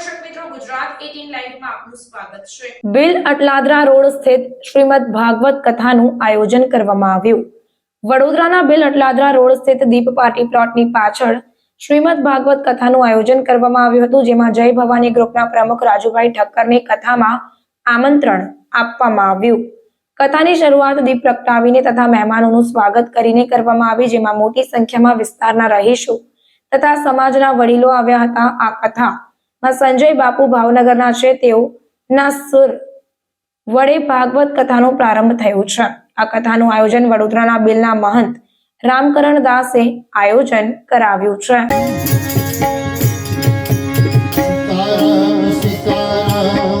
દર્શક મિત્રો, ગુજરાત 18 લાઈવમાં આપનું સ્વાગત છે. બિલ અટલાદરા રોડ સ્થિત શ્રીમદ ભાગવત કથાનું આયોજન કરવામાં આવ્યું. વડોદરાના બિલ અટલાદરા રોડ સ્થિત દીપ પાર્ટી પ્લોટની પાછળ શ્રીમદ ભાગવત કથાનું આયોજન કરવામાં આવ્યું હતું, જેમાં જય ભવાની ગ્રુપના પ્રમુખ રાજુભાઈ ઠક્કરની કથામાં આમંત્રણ આપવામાં આવ્યું. કથાની શરૂઆત દીપ પ્રગટાવીને તથા મહેમાનોનું સ્વાગત કરીને કરવામાં આવી, જેમાં મોટી સંખ્યામાં વિસ્તારના રહીશો તથા સમાજના વડીલો આવ્યા હતા આ કથામાં સંજય બાપુ ભાવનગરના છે તેઓ ના સુર વડે ભાગવત કથાનો પ્રારંભ થયો છે. આ કથાનું આયોજન વડોદરાના બિલના મહંત રામકરણ દાસે આયોજન કરાવ્યું છે. સીતારામ સીતારામ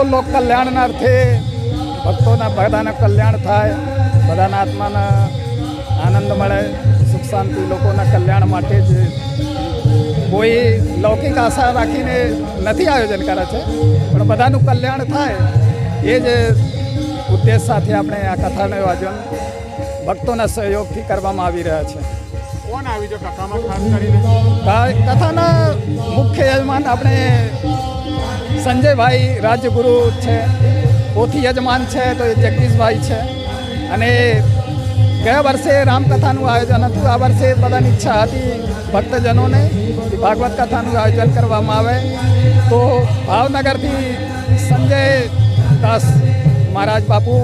આમ લોક કલ્યાણના અર્થે ભક્તોના બધાના કલ્યાણ થાય બધાના આત્માના આનંદ મળે સુખ શાંતિ લોકોના કલ્યાણ માટે જ કોઈ લૌકિક આશા રાખીને નથી આયોજન કરે છે પણ બધાનું કલ્યાણ થાય એ જ ઉદ્દેશ સાથે આપણે આ કથાનું આયોજન ભક્તોના સહયોગથી કરવામાં આવી રહ્યા છે. કોણ આવી છે? કથામાં ખાસ કરીને? કથાના મુખ્ય યજમાન આપણે સંજયભાઈ રાજગુરુ છે પોથી યજમાન છે, તો એ જગદીશભાઈ છે. અને ગયા વર્ષે રામકથાનું આયોજન હતું. આ વર્ષે બધાની ઈચ્છા હતી ભક્તજનોને ભાગવત કથાનું આયોજન કરવામાં આવે. તો ભાવનગરથી સંજય દાસ મહારાજ બાપુ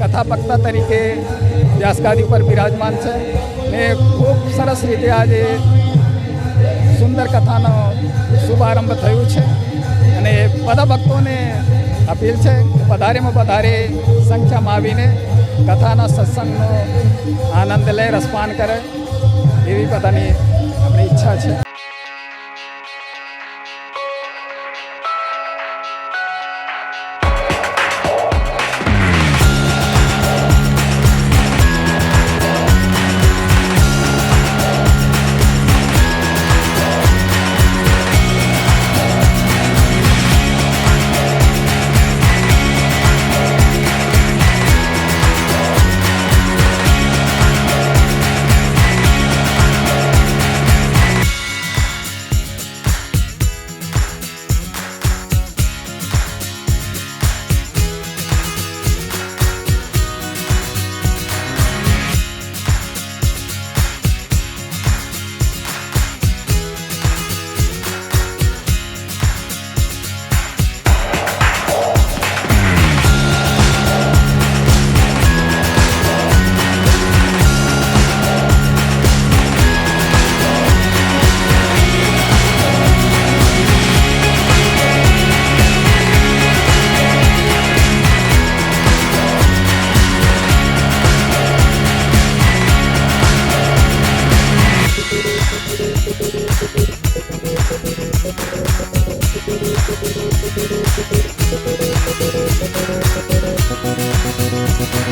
કથા વક્તા તરીકે વ્યાસગાદી ઉપર બિરાજમાન છે. ને ખૂબ સરસ રીતે આજે સુંદર કથાનો શુભારંભ થયું છે. અને બધા ભક્તોને અપીલ છે કે વધારેમાં વધારે સંખ્યામાં આવીને કથાના સત્સંગનો આનંદ લે, રસપાન કરે, એવી બધાની આપણી ઈચ્છા છે.